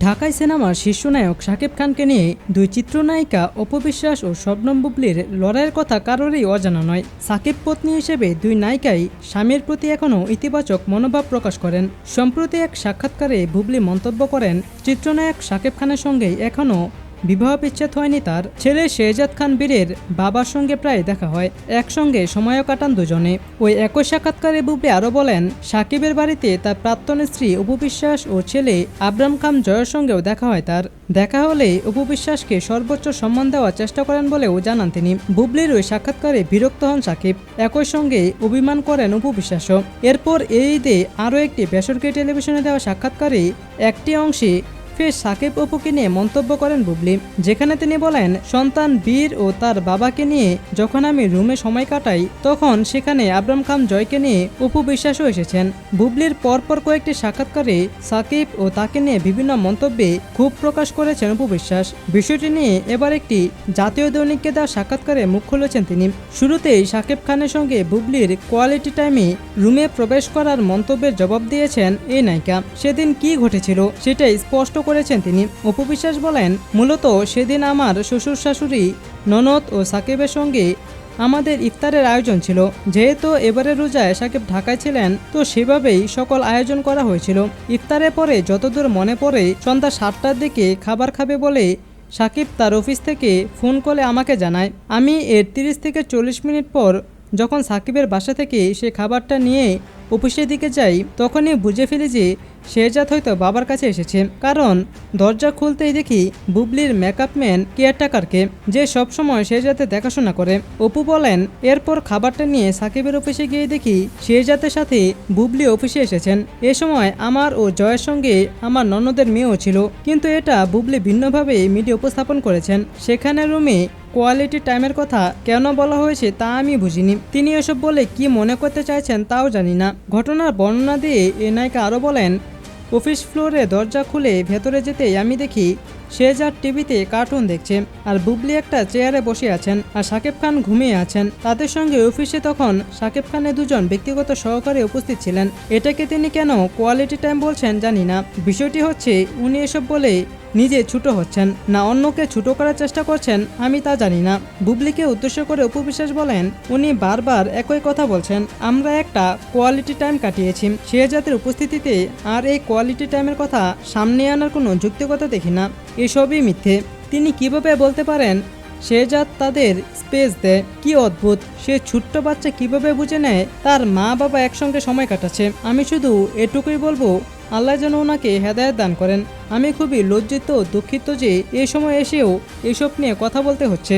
ঢাকায় সিনেমার শীর্ষ নায়ক শাকিব খানকে নিয়ে দুই চিত্রনায়িকা অপবিশ্বাস ও শবনম বুবলির লড়াইয়ের কথা কারোরই অজানা নয়। সাকিব পত্নী হিসেবে দুই নায়িকাই স্বামীর প্রতি এখনও ইতিবাচক মনোভাব প্রকাশ করেন। সম্প্রতি এক সাক্ষাৎকারে বুবলি মন্তব্য করেন, চিত্রনায়ক শাকিব খানের সঙ্গে এখনও বিবাহ বিচ্ছেদ হয়নি তার। ছেলে শেহজাদ খান বীরের বাবার সঙ্গে প্রায় দেখা হয়। একসঙ্গে সময়ও কাটান দুজনে। ওই একই সাক্ষাৎকারে বুবলি আরও বলেন, সাকিবের বাড়িতে তার প্রাক্তন স্ত্রী উপবিশ্বাস ও ছেলে আবরাম খান জয়ের সঙ্গেও দেখা হয় তার। দেখা হলে উপবিশ্বাসকে সর্বোচ্চ সম্মান দেওয়ার চেষ্টা করেন বলেও জানান তিনি। বুবলির ওই সাক্ষাৎকারে বিরক্ত হন সাকিব। একই সঙ্গে অভিমান করেন উপবিশ্বাসও এরপর এই ঈদে আরও একটি বেসরকারি টেলিভিশনে দেওয়া সাক্ষাৎকারে একটি অংশে ফের সাকিব অপুকে নিয়ে মন্তব্য করেন বুবলি, যেখানে তিনি বলেন, সন্তান বীর ও তার বাবাকে নিয়ে যখন আমি রুমে সময় কাটাই, তখন সেখানে আবরাম খান জয়কে নিয়ে অপু বিশ্বাসও এসেছেন। বুবলির পরপর কয়েকটি সাক্ষাৎকারে সাকিব ও তাকে নিয়ে বিভিন্ন মন্তব্যে ক্ষোভ প্রকাশ করেছেন অপু বিশ্বাস। বিষয়টি নিয়ে এবার একটি জাতীয় দৈনিককে দেওয়া সাক্ষাৎকারে মুখ খুলেছেন তিনি। শুরুতেই সাকিব খানের সঙ্গে বুবলির কোয়ালিটি টাইমে রুমে প্রবেশ করার মন্তব্যের জবাব দিয়েছেন এই নায়িকা। সেদিন কি ঘটেছিল সেটাই স্পষ্ট করেছেন তিনি। অপবিশ্বাস বলেন, মূলত সেদিন আমার শ্বশুর শাশুড়ি ননদ ও সাকিবের সঙ্গে আমাদের ইফতারের আয়োজন ছিল। যেহেতু এবারে রোজায় সাকিব ঢাকায় ছিলেন, তো সেভাবেই সকল আয়োজন করা হয়েছিল। ইফতারের পরে যতদূর মনে পড়ে, সন্ধ্যা সাতটার দিকে খাবার খাবে বলে সাকিব তার অফিস থেকে ফোন কলে আমাকে জানায়। আমি এর তিরিশ থেকে চল্লিশ মিনিট পর যখন সাকিবের বাসা থেকে সে খাবারটা নিয়ে অফিসের দিকে যাই, তখনই বুঝে ফেলি যে শেহজাদ হয়তো বাবার কাছে এসেছে। কারণ দরজা খুলতেই দেখি বুবলির মেকআপ ম্যান কেয়ারটাকারকে যে সবসময় শেহজাদের দেখাশোনা করে। অপু বলেন, এরপর খাবারটা নিয়ে সাকিবের অফিসে গিয়ে দেখি শেহজাদের সাথে বুবলি অফিসে এসেছেন। এ সময় আমার ও জয়ের সঙ্গে আমার ননদের মেয়েও ছিল, কিন্তু এটা বুবলি ভিন্নভাবে মিডিয়া উপস্থাপন করেছেন। সেখানে রুমে কোয়ালিটি টাইমের কথা কেন বলা হয়েছে তা আমি বুঝিনি। তিনি এসব বলে কি মনে করতে চাইছেন তাও জানি না। ঘটনার বর্ণনা দিয়ে এ নায়িকা আরও বলেন অফিস ফ্লোরে দরজা খুলে ভেতরে যেতেই আমি দেখি সে যার টিভিতে কার্টুন দেখছে, আর বুবলি একটা চেয়ারে বসে আছেন, আর সাকিব খান ঘুমিয়ে আছেন। তাদের সঙ্গে অফিসে তখন সাকিব খানের দুজন ব্যক্তিগত সহকারে উপস্থিত ছিলেন। এটাকে তিনি কেন কোয়ালিটি টাইম বলছেন জানি না। বিষয়টি হচ্ছে, উনি এসব বলে নিজে ছোট হচ্ছেন না অন্যকে ছোট করার চেষ্টা করছেন আমি তা জানি না। বুবলিকে উদ্দেশ্য করে উপবিশ্বাস বলেন, উনি বারবার একই কথা বলছেন। আমরা একটা কোয়ালিটি টাইম কাটিয়েছি। শেহজাদের উপস্থিতিতে আর এই কোয়ালিটি টাইমের কথা সামনে আনার কোনো যুক্তিকতা দেখি না। এসবই মিথ্যে। তিনি কীভাবে বলতে পারেন শেহজাদ তাদের স্পেস দেয়। কি অদ্ভুত। সে ছোট্ট বাচ্চা কীভাবে বুঝে নেয়? তার মা বাবা একসঙ্গে সময় কাটাচ্ছে। আমি শুধু এটুকুই বলব আল্লাহ যেন ওনাকে হেদায়ত দান করেন। আমি খুবই লজ্জিত দুঃখিত যে এই সময় এসেও এসব নিয়ে কথা বলতে হচ্ছে।